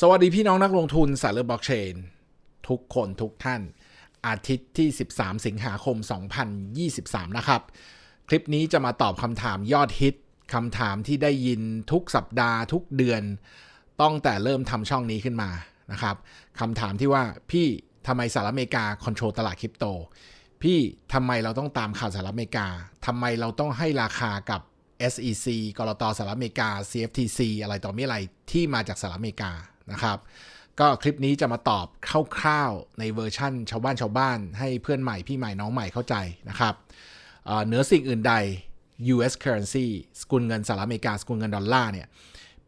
สวัสดีพี่น้องนักลงทุนสายเลือบล็อกเชน ทุกคนทุกท่าน อาทิตย์ที่ 13 สิงหาคม 2023 นะครับ คลิปนี้จะมาตอบคำถามยอดฮิตคำถามที่ได้ยินทุกสัปดาห์ทุกเดือน ต้องแต่เริ่มทำช่องนี้ขึ้นมานะครับคำถามที่ว่าพี่ทำไมสหรัฐอเมริกาคอนโทรลตลาดคริปโต พี่ทำไมเราต้องตามข่าวสหรัฐอเมริกาทำไมเราต้องให้ราคากับ SEC กรตสหรัฐอเมริกา CFTC อะไรต่อมีอะไรที่มาจากสหรัฐอเมริกา นะครับ ก็คลิปนี้จะมาตอบคร่าวๆในเวอร์ชั่นชาวบ้านชาวบ้าน ให้เพื่อนใหม่พี่ใหม่น้องใหม่เข้าใจนะครับเหนือสิ่งอื่นใด US currency สกุลเงินสหรัฐอเมริกาสกุลเงินดอลลาร์เนี่ย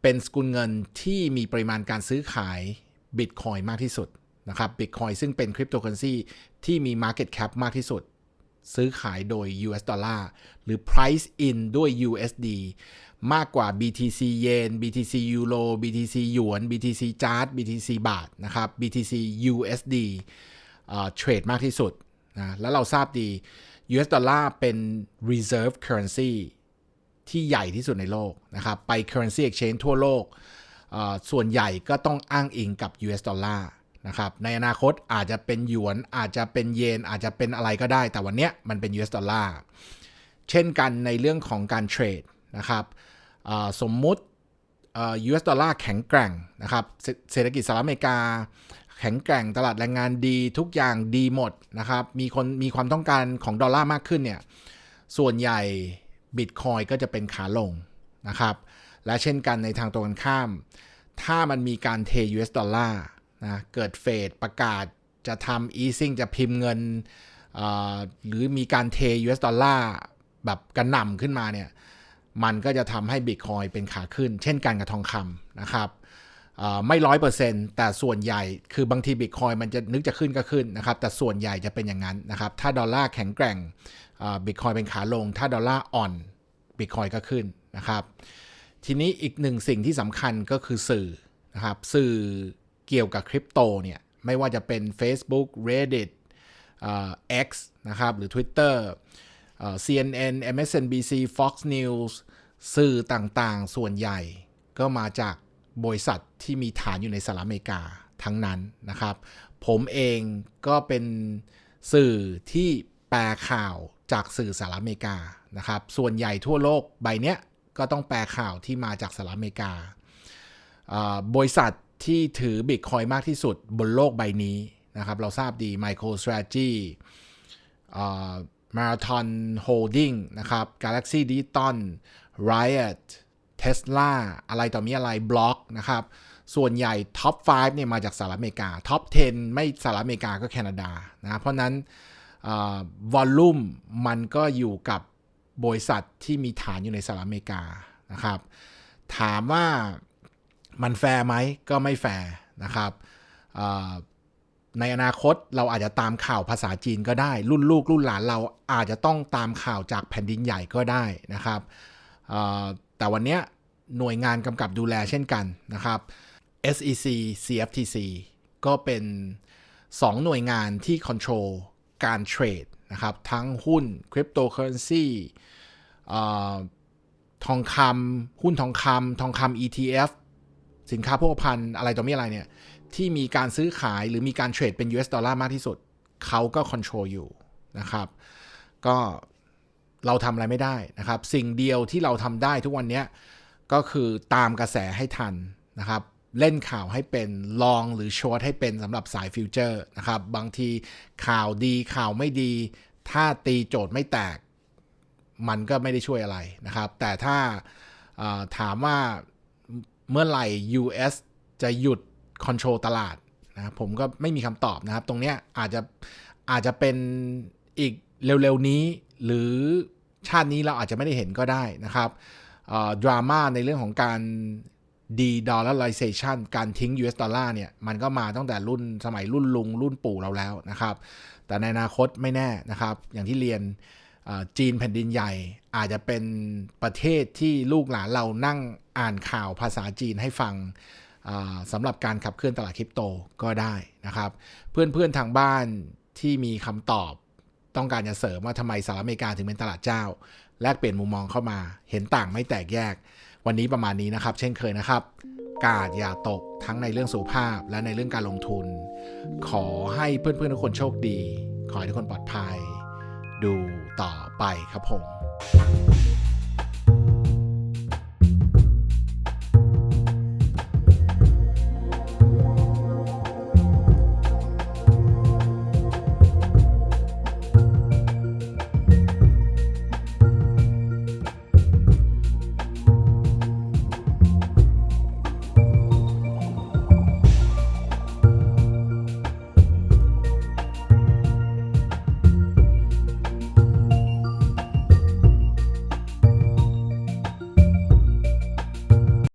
เป็นสกุลเงินที่มีปริมาณการซื้อขายบิตคอยมากที่สุดนะครับบิตคอยซึ่งเป็นคริปโตเคอเรนซีที่มี Market Cap มากที่สุด ซื้อขายโดย US ดอลลาร์หรือ price in ด้วย USD มากกว่า BTC เยน BTC ยูโร BTC หยวน BTC จาร์ด BTC บาทนะครับ BTC USD เทรดมากที่สุดนะแล้วเราทราบดี US ดอลลาร์เป็น reserve currency ที่ใหญ่ที่สุดในโลกนะครับ ไป currency exchange ทั่วโลก ส่วนใหญ่ก็ต้องอ้างอิงกับ US ดอลลาร์ นะครับในอนาคตอาจจะเป็นหยวน อาจจะเป็นเยน อาจจะเป็นอะไรก็ได้ แต่วันเนี้ยมันเป็น US ดอลลาร์เช่นกันในเรื่องของการเทรดนะครับสมมุติเอ่อ US ดอลลาร์แข็งแกร่งนะครับเศเศรษฐกิจสหรัฐอเมริกา แข็งแกร่งตลาดแรงงานดีทุกอย่างดีหมดนะครับมีคนมีความต้องการของดอลลาร์มากขึ้นเนี่ยส่วนใหญ่บิตคอยก็จะเป็นขาลงนะครับและเช่นกันในทางตรงกันข้าม ถ้ามันมีการเท US ดอลลาร์ นะเกิดเฟดประกาศจะทำ easing จะพิมพ์เงิน หรือมีการเท US ดอลลาร์แบบกระหน่ำขึ้นมาเนี่ยมันก็จะทำให้บิตคอยเป็นขาขึ้น เช่นกันกับทองคำนะครับไม่ร้อยเปอร์เซ็นต์แต่ส่วนใหญ่คือบางทีบิตคอยมันจะนึกจะขึ้นก็ขึ้นนะครับ แต่ส่วนใหญ่จะเป็นอย่างนั้นนะครับ ถ้าดอลลาร์แข็งแกร่งบิตคอยเป็นขาลง ถ้าดอลลาร์อ่อนบิตคอยก็ขึ้นนะครับ ทีนี้อีกหนึ่งสิ่งที่สำคัญก็คือสื่อนะครับ สื่อ เกี่ยวกับคริปโตเนี่ย ไม่ว่าจะเป็น Facebook Reddit เอ่อ X นะครับ หรือ Twitter เอ่อ CNN MSNBC Fox News สื่อต่างๆ ส่วนใหญ่ก็มาจากบริษัทที่มีฐานอยู่ในสหรัฐอเมริกาทั้งนั้นนะครับ ผมเองก็เป็นสื่อที่แปลข่าวจากสื่อสหรัฐอเมริกานะครับ ส่วนใหญ่ทั่วโลกใบเนี้ยก็ต้องแปลข่าวที่มาจากสหรัฐอเมริกาอ่าบริษัท ที่ถือบิตคอยมากที่สุดบนโลกใบนี้นะครับ เราทราบดี MicroStrategy อ่า Marathon Holding นะครับ Galaxy Digital Riot Tesla อะไรต่อมีอะไร Block นะครับ ส่วนใหญ่ท็อป 5 เนี่ยมาจากสหรัฐอเมริกา ท็อป 10 ไม่สหรัฐอเมริกาก็แคนาดานะเพราะนั้นวอลลุ่มมันก็อยู่กับบริษัทที่มีฐานอยู่ในสหรัฐอเมริกานะครับ ถามว่า มันแฟร์ไหมก็ไม่แฟร์นะครับในอนาคตเราอาจจะตามข่าวภาษาจีนก็ได้ รุ่นลูกรุ่นหลานเราอาจจะต้องตามข่าวจากแผ่นดินใหญ่ก็ได้นะครับแต่วันนี้หน่วยงานกำกับดูแลเช่นกันนะครับ SEC CFTC ก็เป็น 2 หน่วยงานที่คอนโทรลการเทรดนะครับทั้งหุ้นคริปโตเคอเรนซีทองคำหุ้นทองคำทองคำ ETF สินค้าโภคภัณฑ์อะไรต่อมีอะไรเนี่ย ที่มีการซื้อขายหรือมีการเทรดเป็น US ดอลลาร์มากที่สุด เขาก็คอนโทรลอยู่นะครับ ก็เราทำอะไรไม่ได้นะครับ สิ่งเดียวที่เราทำได้ทุกวันนี้ก็คือตามกระแสให้ทันนะครับ เล่นข่าวให้เป็นลองหรือช o ร์ t ให้เป็นสำหรับสายฟิวเจอร์นะครับ บางทีข่าวดีข่าวไม่ดี ถ้าตีโจทย์ไม่แตก มันก็ไม่ได้ช่วยอะไรนะครับ แต่ถ้าถามว่า เมื่อไหร่ US จะหยุดคอนโทรลตลาดนะผมก็ไม่มีคำตอบนะครับ ตรงเนี้ยอาจจะอาจจะเป็นอีกเร็วๆนี้ หรือชาตินี้เราอาจจะไม่ได้เห็นก็ได้นะครับดราม่าในเรื่องของการดีดอลลาร์ไลเซชันการทิ้ง US ดอลลาร์เนี่ย มันก็มาตั้งแต่รุ่นสมัยรุ่นลุง รุ่นปู่เราแล้วนะครับ แต่ในอนาคตไม่แน่นะครับ อย่างที่เรียน จีนแผ่นดินใหญ่ อาจจะเป็นประเทศที่ลูกหลานเรานั่งอ่านข่าวภาษาจีนให้ฟังสำหรับการขับเคลื่อนตลาดคริปโตก็ได้นะครับ เพื่อนๆทางบ้านที่มีคำตอบต้องการจะเสริมว่าทำไมสหรัฐอเมริกาถึงเป็นตลาดเจ้า แลกเปลี่ยนมุมมองเข้ามา เห็นต่างไม่แตกแยก วันนี้ประมาณนี้นะครับ เช่นเคยนะครับ กาดอย่าตกทั้งในเรื่องสุภาพและในเรื่องการลงทุน ขอให้เพื่อนๆทุกคนโชคดี ขอให้ทุกคนปลอดภัย ดูต่อไปครับผม